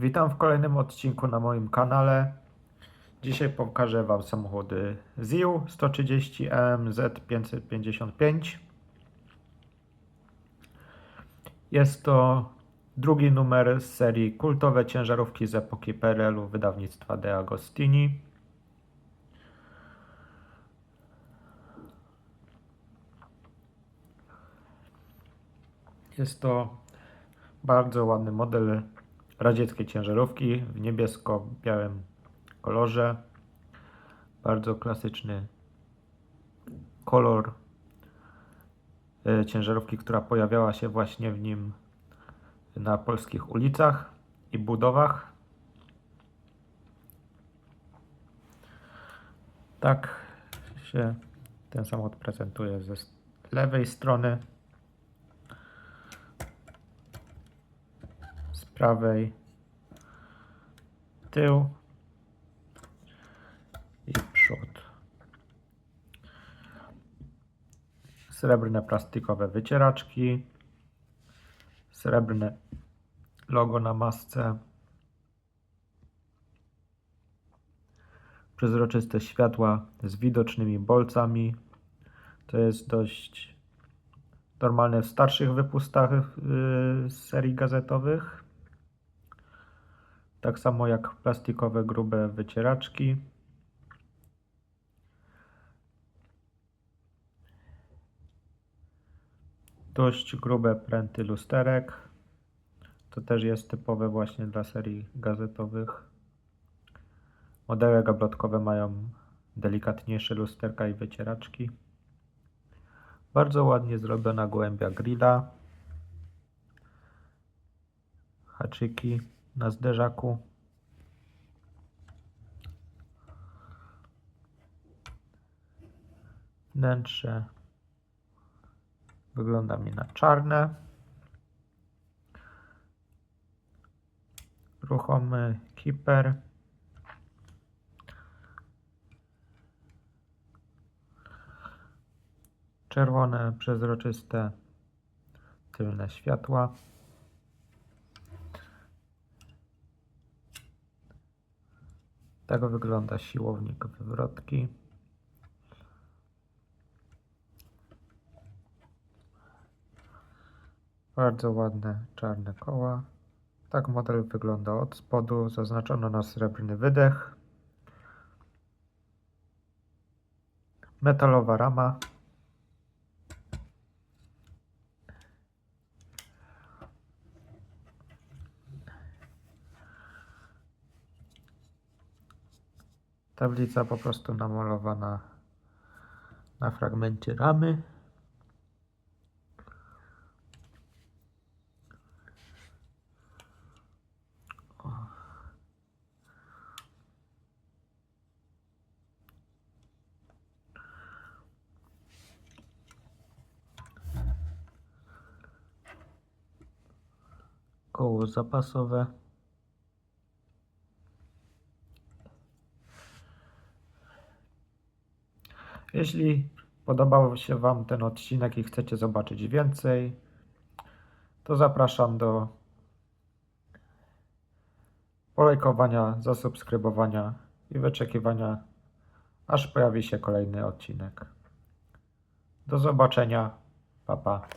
Witam w kolejnym odcinku na moim kanale. Dzisiaj pokażę Wam samochody ZIU 130 EMZ 555. Jest to drugi numer z serii kultowe ciężarówki z epoki PRL-u wydawnictwa De Agostini. Jest to bardzo ładny model radzieckiej ciężarówki w niebiesko-białym kolorze. Bardzo klasyczny kolor e, ciężarówki, która pojawiała się właśnie w nim na polskich ulicach i budowach. Tak się ten samochód prezentuje ze lewej strony. z prawej tył i przód. Srebrne plastikowe wycieraczki, srebrne logo na masce, przezroczyste światła z widocznymi bolcami. To jest dość normalne w starszych wypustach yy, serii gazetowych. Tak samo jak plastikowe grube wycieraczki. Dość grube pręty lusterek. To też jest typowe właśnie dla serii gazetowych. Modele gablotkowe mają delikatniejsze lusterka i wycieraczki. Bardzo ładnie zrobiona głębia grilla. Haczyki na zderzaku. Wnętrze wygląda mi na czarne. Ruchomy kiper. Czerwone, przezroczyste tylne światła. Tak wygląda siłownik wywrotki. Bardzo ładne czarne koła. Tak model wygląda od spodu. Zaznaczono na srebrny wydech. Metalowa rama. Tablica po prostu namalowana na fragmencie ramy. Koło zapasowe. Jeśli podobał się Wam ten odcinek i chcecie zobaczyć więcej, to zapraszam do polajkowania, zasubskrybowania i wyczekiwania, aż pojawi się kolejny odcinek. Do zobaczenia. Pa, pa.